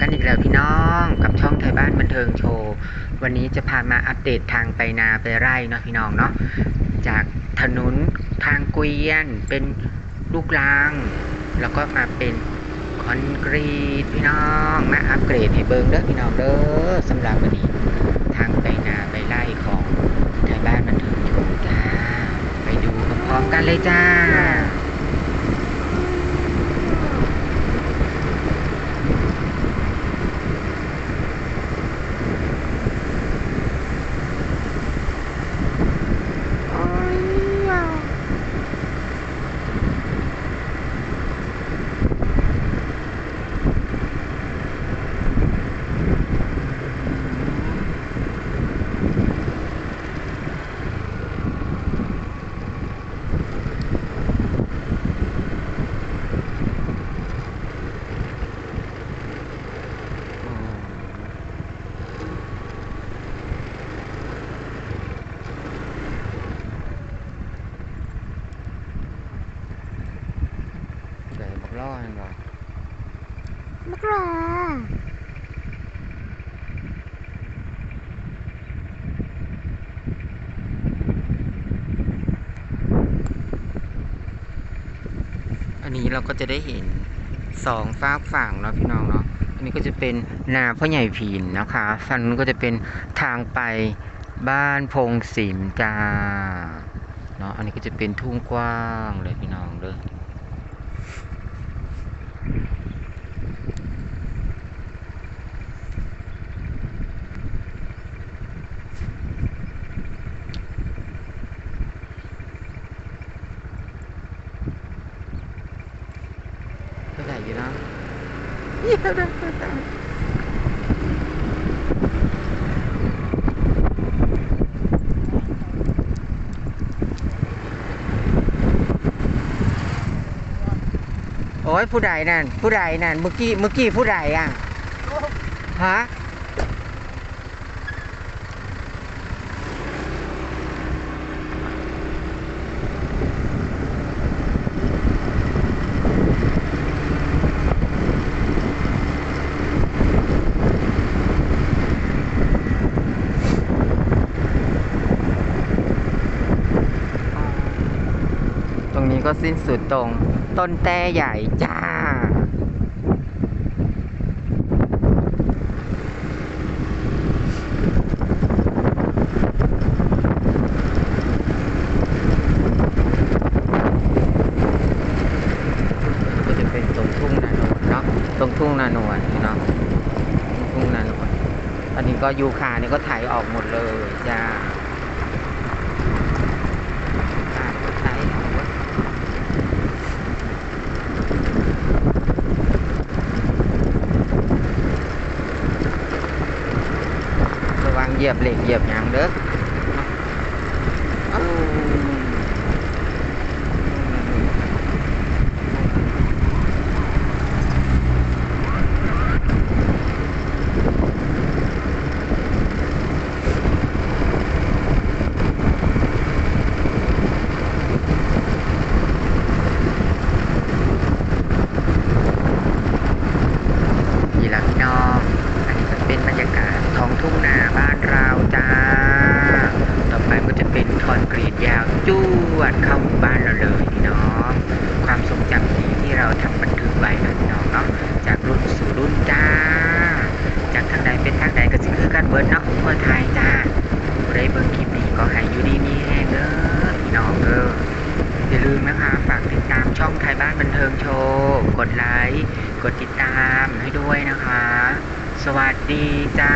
กันอีกแล้วพี่น้องกับช่องไทยบ้านบันเทิงโชว์ วันนี้จะพามาอัปเดตทางไปนาไปไร่เนาะพี่น้องเนาะจากถนนทางเกวียนเป็นลูกราง แล้วก็มาเป็นคอนกรีตพี่น้องมาอัปเกรดให้เบิงเด้อพี่น้องเด้อสำหรับวันนี้ทางไปนาไปไร่ของไทยบ้านบันเทิงโชว์จ้าไปดูพร้อมๆกันเลยจ้า เดี๋ยว บอกล่อให้บอกมักรออันนี้เราก็จะได้เห็นสองฝากฝั่งเนาะพี่น้องเนาะ อันนี้ก็จะเป็นนาพ่อใหญ่ผีนนะคะฝั่งนู้นก็จะเป็นทางไปบ้านพงศิมจ้า เนาะ อันนี้ก็จะเป็นทุ่งกว้างเลยพี่น้องเด้อ ก็ใหญ่อยู่ นะโอ้ยผู้ใดนั่นผู้ใดนั่นเมื่อกี้เมื่อกี้ผู้ใดอะฮะ รงนี้ก็สิ้นสุดตรงต้นแต้ใหญ่จ้า ก็จะเป็นตรงทุ่งนาโนวลเนาะตรงทุ่งนาโนวลเนาะทุ่งนาโนวลอันนี้ก็ยูคานี่ก็ถ่ายออกหมดเลยจ้าก็ใช้เอาไว้ ระวังเหยียบเหล็กเหยียบหยางเด้อเอานี่ละพี่น้อง อันนี้ก็เป็นบรรยากาศท้องทุ่งนาบ้านเราจ้า ต่อไปก็จะเป็นคอนกรีตยาวจ วดเข้าหมู่บ้านเราเลยพี่น้องความทรงจำดีที่เราทำบันทึกไว้นะพี่น้องเนาะจากรุ่นสู่รุ่นจ้า จากทางใดเป็นทางใดก็สิคือกันเบิร์ดเนาะเมื่อไทยจ้าผู้เบิ่งคลิปนี้ก็ให้อยู่ดีมีแห้งเด้อพี่น้องเด้ออย่าลืมนะคะฝากติดตามช่องไทยบ้านบันเทิงโชว์กดไลค์กดติดตามให้ด้วยนะคะ สวัสดีจ้า